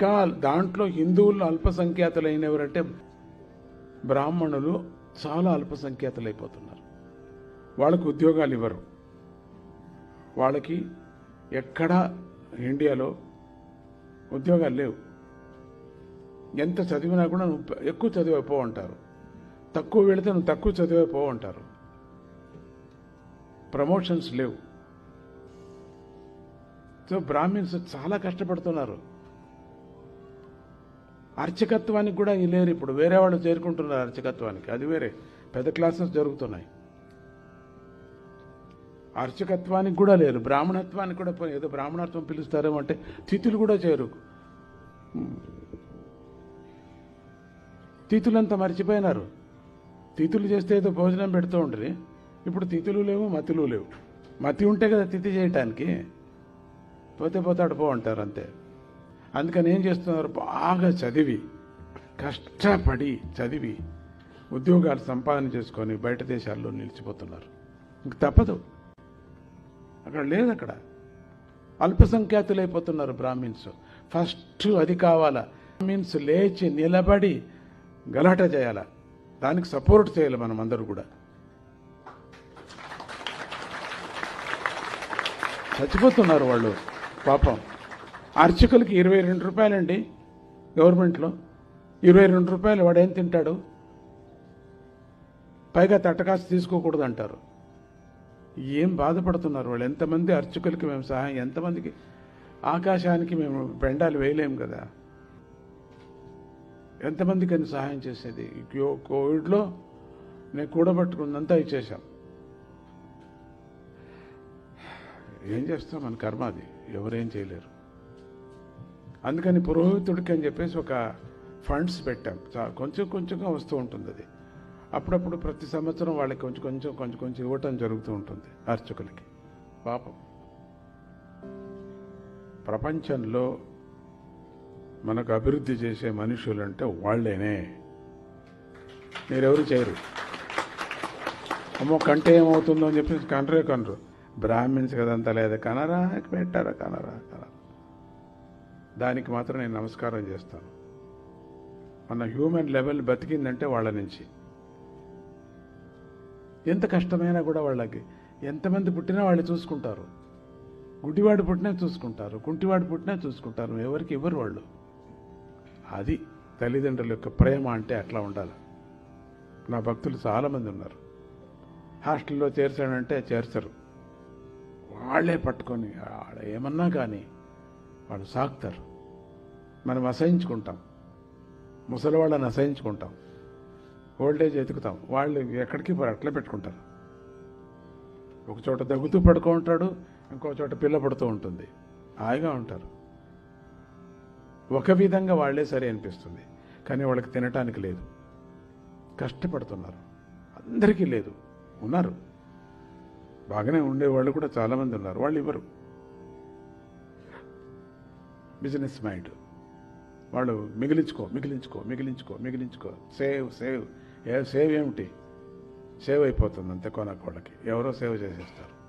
ఇంకా దాంట్లో హిందువులు అల్పసంఖ్యాతులైన ఎవరంటే బ్రాహ్మణులు చాలా అల్పసంఖ్యాతులు అయిపోతున్నారు వాళ్ళకు ఉద్యోగాలు ఇవ్వరు. వాళ్ళకి ఎక్కడ ఇండియాలో ఉద్యోగాలు లేవు. ఎంత చదివినా కూడా నువ్వు ఎక్కువ చదివైపో అంటారు. తక్కువ వెళితే నువ్వు తక్కువ చదివైపో అంటారు. ప్రమోషన్స్ లేవు. సో బ్రాహ్మిన్స్ చాలా కష్టపడుతున్నారు. అర్చకత్వానికి కూడా ఈ లేరు ఇప్పుడు. వేరే వాళ్ళు చేరుకుంటున్నారు అర్చకత్వానికి. అది వేరే. పెద్ద క్లాసెస్ జరుగుతున్నాయి. అర్చకత్వానికి కూడా లేరు. బ్రాహ్మణత్వానికి కూడా పోయి ఏదో బ్రాహ్మణత్వం పిలుస్తారేమో అంటే తిథులు కూడా చేరు. తిథులంతా మర్చిపోయినారు. తిథులు చేస్తే ఏదో భోజనం పెడుతూ ఉంటుంది ఇప్పుడు తిథులు లేవు మతులు లేవు. మతి ఉంటే కదా తిథి చేయటానికి. పోతే పోతాడు పో అంటారు అంతే. అందుకని ఏం చేస్తున్నారు? బాగా చదివి కష్టపడి చదివి ఉద్యోగాలు సంపాదన చేసుకొని బయట దేశాల్లో నిలిచిపోతున్నారు. ఇంక తప్పదు. అక్కడ లేదు అక్కడ. అల్పసంఖ్యాతులైపోతున్నారు బ్రాహ్మిన్స్. ఫస్ట్ అది కావాలా. బ్రాహ్మిన్స్ లేచి నిలబడి గలాట చేయాలా. దానికి సపోర్ట్ చేయాలి మనం అందరూ కూడా. చచ్చిపోతున్నారు వాళ్ళు. పాపం. అర్చకులకి ఇరవై రెండు రూపాయలండి గవర్నమెంట్లో. ఇరవై రెండు రూపాయలు వాడేం తింటాడు? పైగా తట్టకాసు తీసుకోకూడదు అంటారు ఏం బాధపడుతున్నారు వాళ్ళు? ఎంతమంది అర్చకులకి మేము సహాయం ఎంతమందికి? ఆకాశానికి మేము బెండాలు వేయలేము కదా. ఎంతమందికి అని సహాయం చేసేది? కోవిడ్లో నేను కూడబట్టుకున్నంతా ఇచ్చేసాం ఏం చేస్తాం మన కర్మ అది? ఎవరేం చేయలేరు. అందుకని పురోహితుడికి అని చెప్పేసి ఒక ఫండ్స్ పెట్టాం. చా- కొంచెం కొంచెంగా వస్తూ ఉంటుంది అది అప్పుడప్పుడు ప్రతి సంవత్సరం వాళ్ళకి కొంచెం కొంచెం కొంచెం కొంచెం ఇవ్వటం జరుగుతూ ఉంటుంది అర్చకులకి. పాపం. ప్రపంచంలో మనకు అభివృద్ధి చేసే మనుషులు అంటే వాళ్ళేనే. మీరెవరు చేయరు. అమ్మో కంటే ఏమవుతుందో అని చెప్పేసి కనరే కనరు బ్రాహ్మిన్స్ కదంతా లేదా? కనరా పెట్టారా? కనరా దానికి మాత్రం నేను నమస్కారం చేస్తాను. మన హ్యూమన్ లెవెల్ బతికిందంటే వాళ్ళ నుంచి. ఎంత కష్టమైనా కూడా వాళ్ళకి ఎంతమంది పుట్టినా వాళ్ళు చూసుకుంటారు. గుడ్డివాడు పుట్టినా చూసుకుంటారు. కుంటివాడు పుట్టినా చూసుకుంటారు. ఎవరికి ఇవ్వరు వాళ్ళు? అది తల్లిదండ్రుల యొక్క ప్రేమ అంటే అట్లా ఉండాలి. నా భక్తులు చాలామంది ఉన్నారు. హాస్టల్లో చేర్చాడంటే చేర్చరు. వాళ్ళే పట్టుకొని ఏమన్నా కానీ వాళ్ళు సాగుతారు మనం అసహించుకుంటాం. ముసలి వాళ్ళని అసహించుకుంటాం. ఓల్డేజ్ ఎతుకుతాం. వాళ్ళు ఎక్కడికి పోరు, అట్లే పెట్టుకుంటారు. ఒక చోట దగ్గుతూ పడుకో ఉంటాడు ఇంకో చోట పిల్ల పడుతూ ఉంటుంది. హాయిగా ఉంటారు. ఒక విధంగా వాళ్ళే సరే అనిపిస్తుంది. కానీ వాళ్ళకి తినటానికి లేదు. కష్టపడుతున్నారు. అందరికీ లేదు. ఉన్నారు. బాగానే ఉండేవాళ్ళు కూడా చాలామంది ఉన్నారు. వాళ్ళు ఇవ్వరు బిజినెస్ మైండ్. వాళ్ళు మిగిలించుకో మిగిలించుకో మిగిలించుకో మిగిలించుకో. Save save. ఏ సేవ్ ఏమిటి? సేవ్ అయిపోతుంది అంతే కొనకు ఎవరో సేవ్ చేసేస్తారు.